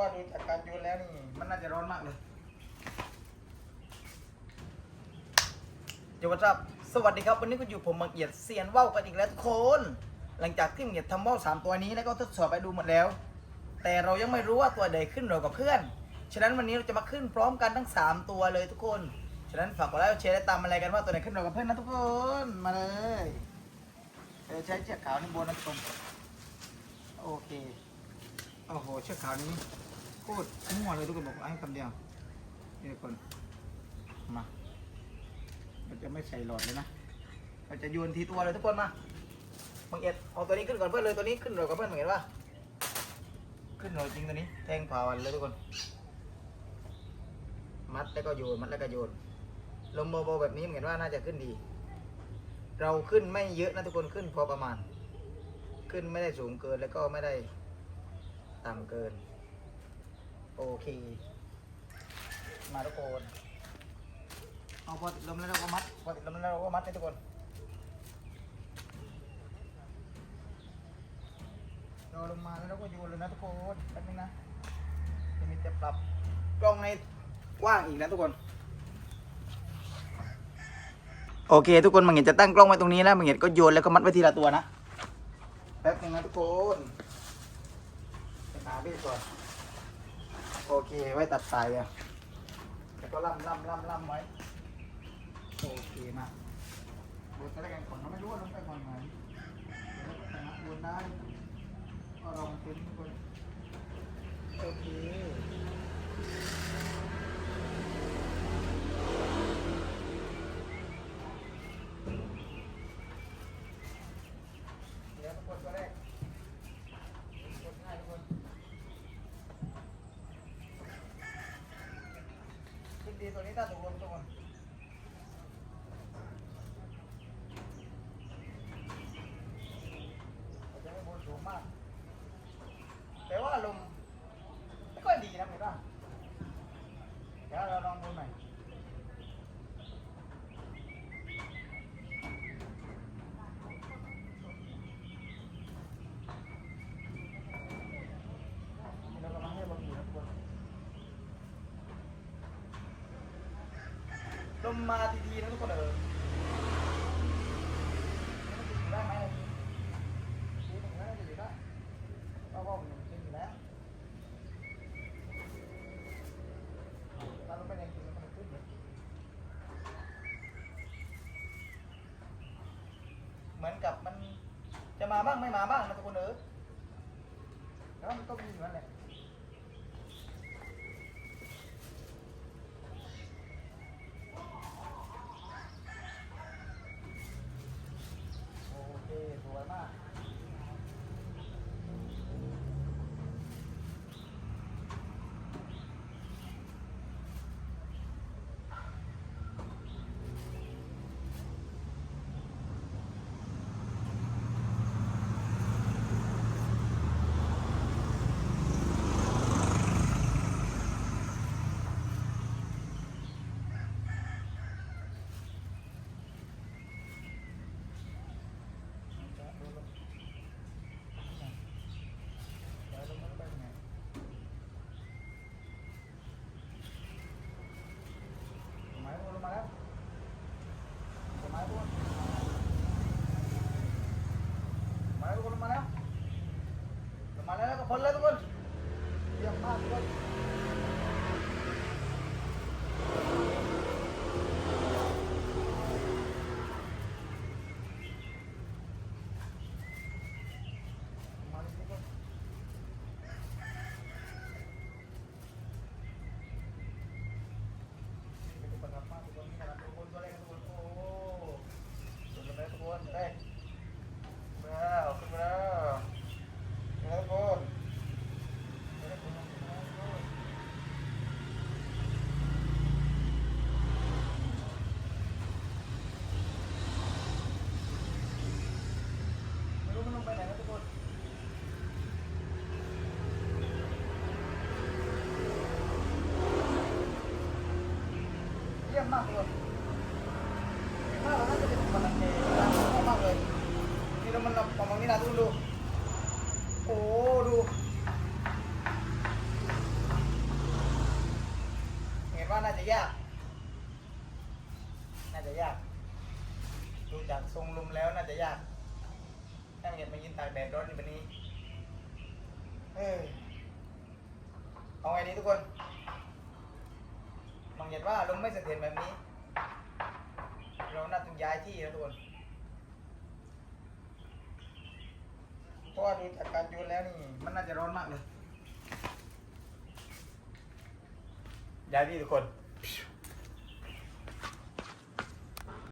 ว่าดูจากการโยนแล้วนี่มันน่าจะร้อนมากเลยเดี๋ยวครับ สวัสดีครับ วันนี้ก็อยู่ผมมังเอียดเซียนว่าวกันอีกแล้วทุกคน หลังจากที่มังเอียดทำว่าวสามตัวนี้แล้วก็ทดสอบไปดูหมดแล้ว แต่เรายังไม่รู้ว่าตัวใดขึ้นเรากับเพื่อน ฉะนั้นวันนี้เราจะมาขึ้นพร้อมกันทั้ง 3 ตัวเลยทุกคน ฉะนั้นฝากกดไลค์กดแชร์และตามอะไรกันว่าตัวไหนขึ้นเรากับเพื่อนนะทุกคน มาเลยเใช้เชือกขาวนี่บนนะทุกคนโอเค โอ้โห เชือกขาวนี้ ตรมั่วเลยทุกคนบอกให้คำเดียวนี่ทุกคนมาเราจะไม่ใส่หลอดเลยนะเราจะโยนทีตัวเลยทุกคนมาบังเอียดเอาตัวนี้ขึ้นก่อนเพื่อนเลยตัวนี้ขึ้นเรากับเพื่อนบังเอียดว่าขึ้นหน่อยจริงตัวนี้ แทงผ่าวันเลยทุกคน มัดแล้วก็โยนมัดแล้วก็โยนลมเบาๆแบบนี้เหมือนว่าน่าจะขึ้นดี เราขึ้นไม่เยอะนะทุกคนขึ้นพอประมาณ ขึ้นไม่ได้สูงเกินแล้วก็ไม่ได้ต่ำเกิน โอเค มาทุกคนเอาพอติดลมแล้วเราก็มัดพอติดลมแล้วเราก็มัดให้ทุกคนเราลงมาแล้วเราก็โยนเลยนะทุกคนแป๊บนึงนะจะมีจะปรับกล้องให้กว้างอีกนะทุกคน โอเค ทุกคนมังเห็นจะตั้งกล้องไว้ตรงนี้แล้วมังเห็นก็โยนแล้วก็มัดไว้ทีละตัวนะแป๊บนึงนะทุกคนไปหาเบสก่อน โอเค ไว้ตัดสายอะแล้วก็ล่ำล่ำล่ำล่ำไว้ โอเคมาบนจะได้กันก่อนเราไม่รู้ว่าลงไปก่อนไหนเดี๋ยวเรานะบนได้ก็ลองเป็นคน โอเค เดี๋ยวทุกคนก็ได้กดง่ายทุกคน คิดดีตัวนี้ถ้าถูกลงทุกคนเราจะไม่บนสูงมาก แต่ว่าลมไม่ค่อยดีนะเห็นป่ะเดี๋ยวเราลองบนใหม่ เรากำลังให้ลมอยู่นะทุกคนล มมาทีๆนะทุกคนเออได้ไหมดีตรงนั้นจะดีได้ก็ว่ามันขึ้นอยู่แล้วถ้าลมไม่แรงจริงมันขึ้นเลยเหมือนกับมันจะมาบ้างไม่มาบ้างนะทุกคนเออแล้วมันก็มีอยู่นั่นแหละโอเค ส มากเลยถ้าเราน่าจะเป็นคนนักเลงมากเลยนี่เรามันประมาณนี้นะทุกดูโอ้ดูเห็นว่าน่าจะยาก น่าจะยาก ดูจากทรงลมแล้วน่าจะยากถ้าเห็นมายินตากแดดร้อนในวันนี้ เออเอาไงดีทุกคน เห็นว่าลมไม่เสถียรแบบนี้ เราน่าต้องย้ายที่นะทุกคนเพราะว่าดูจากการโยนแล้วนี่ มันน่าจะร้อนมากเลย ย้ายที่ทุกคน